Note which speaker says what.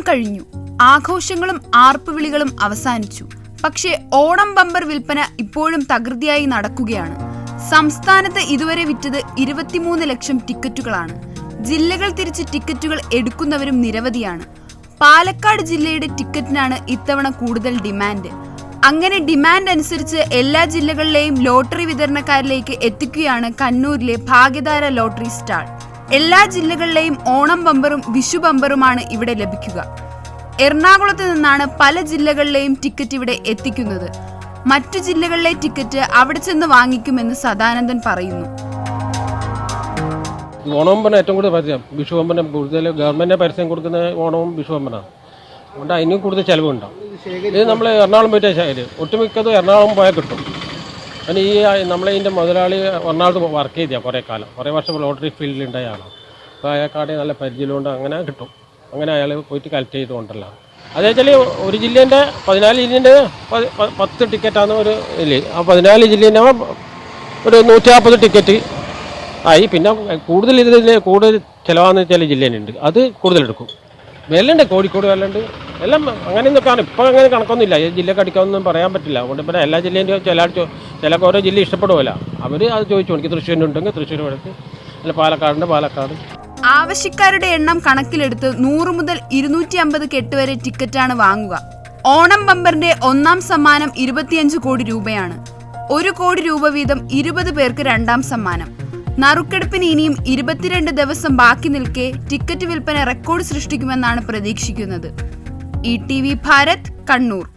Speaker 1: കഴിഞ്ഞു. ആഘോഷങ്ങളും ആർപ്പുവിളികളും അവസാനിച്ചു. പക്ഷേ ഓണം ബമ്പർ വിൽപ്പന ഇപ്പോഴും തകൃതിയായി നടക്കുകയാണ്. സംസ്ഥാനത്ത് ഇതുവരെ വിറ്റത് ഇരുപത്തിമൂന്ന് ലക്ഷം ടിക്കറ്റുകളാണ്. ജില്ലകൾ തിരിച്ച് ടിക്കറ്റുകൾ എടുക്കുന്നവരും നിരവധിയാണ്. പാലക്കാട് ജില്ലയുടെ ടിക്കറ്റിനാണ് ഇത്തവണ കൂടുതൽ ഡിമാൻഡ്. അങ്ങനെ ഡിമാൻഡ് അനുസരിച്ച് എല്ലാ ജില്ലകളിലെയും ലോട്ടറി വിതരണക്കാരിലേക്ക് എത്തിക്കുകയാണ് കണ്ണൂരിലെ ഭാഗ്യധാര ലോട്ടറി സ്റ്റാൾ. എല്ലാ ജില്ലകളിലെയും ഓണം ബമ്പറും വിഷു ബമ്പറുമാണ് ഇവിടെ ലഭിക്കുക. എറണാകുളത്ത് നിന്നാണ് പല ജില്ലകളിലെയും ടിക്കറ്റ് ഇവിടെ എത്തിക്കുന്നത്. മറ്റു ജില്ലകളിലെ ടിക്കറ്റ് അവിടെ ചെന്ന് വാങ്ങിക്കുമെന്ന് സദാനന്ദൻ പറയുന്നു.
Speaker 2: ഓണവമ്പന ഏറ്റവും കൂടുതൽ പരസ്യം വിഷു വമ്പനം കൂടുതൽ ഗവൺമെന്റ് പരസ്യം കൊടുക്കുന്ന ഓണവും വിഷുവമ്പനാണ് അതുകൊണ്ട് അതിനും കൂടുതൽ ചിലവുണ്ടാവും ഇത് നമ്മൾ എറണാകുളം പോയിട്ട് ഒട്ടുമിക്കതും എറണാകുളം പോയാൽ കിട്ടും. പിന്നെ ഈ നമ്മളെ ഇതിന്റെ മുതലാളി ഒന്നാമത് വർക്ക് ചെയ്തിയാണ് കുറേ കാലം. കുറേ വർഷം ലോട്ടറി ഫീൽഡിലുണ്ടായ ആളാണ് അപ്പോൾ അയാൾക്കാടെ നല്ല പരിചയമുണ്ട് അങ്ങനെ കിട്ടും. അങ്ങനെ അയാൾ പോയിട്ട് കളക്ട് ചെയ്തുകൊണ്ടല്ല. അതേ വെച്ചാൽ ഒരു ജില്ലേന്റെ പതിനാല് ജില്ലേന്റെ പത്ത് ടിക്കറ്റാണ് ഒരു ഇതിൽ ആ പതിനാല് ജില്ലേന്റെ ഒരു നൂറ്റി നാൽപ്പത് ടിക്കറ്റ് ആയി. പിന്നെ കൂടുതൽ ഇതിൽ കൂടുതൽ ചിലവാന്ന് ചില ജില്ലേനുണ്ട്. അത് കൂടുതൽ എടുക്കും. വിലയുണ്ട് കോഴിക്കോട് വിലയുണ്ട് എല്ലാം അങ്ങനെയൊന്നും കാണും. ഇപ്പം അങ്ങനെ കണക്കൊന്നുമില്ല. ഈ ജില്ലക്ക് അടിക്കാമെന്നൊന്നും പറയാൻ പറ്റില്ല. അതുകൊണ്ട് പിന്നെ എല്ലാ ജില്ലേന്റെയും ചില ആൾ ചില ഓരോ ജില്ല ഇഷ്ടപ്പെടുമല്ല. അവർ അത് ചോദിച്ചു എനിക്ക് തൃശ്ശൂരിനുണ്ടെങ്കിൽ തൃശ്ശൂർ വഴക്ക് അല്ല പാലക്കാടിന്റെ പാലക്കാട്.
Speaker 1: ആവശ്യക്കാരുടെ എണ്ണം കണക്കിലെടുത്ത് നൂറ് മുതൽ ഇരുന്നൂറ്റി അമ്പത് കെട്ട് വരെ ടിക്കറ്റാണ് വാങ്ങുക. ഓണം ബമ്പറിന്റെ ഒന്നാം സമ്മാനം ഇരുപത്തിയഞ്ച് കോടി രൂപയാണ്. ഒരു കോടി രൂപ വീതം ഇരുപത് പേർക്ക് രണ്ടാം സമ്മാനം. നറുക്കെടുപ്പിന് ഇനിയും ഇരുപത്തിരണ്ട് ദിവസം ബാക്കി നിൽക്കെ ടിക്കറ്റ് വിൽപ്പന റെക്കോർഡ് സൃഷ്ടിക്കുമെന്നാണ് പ്രതീക്ഷിക്കുന്നത്. E T V Bharat Kannur.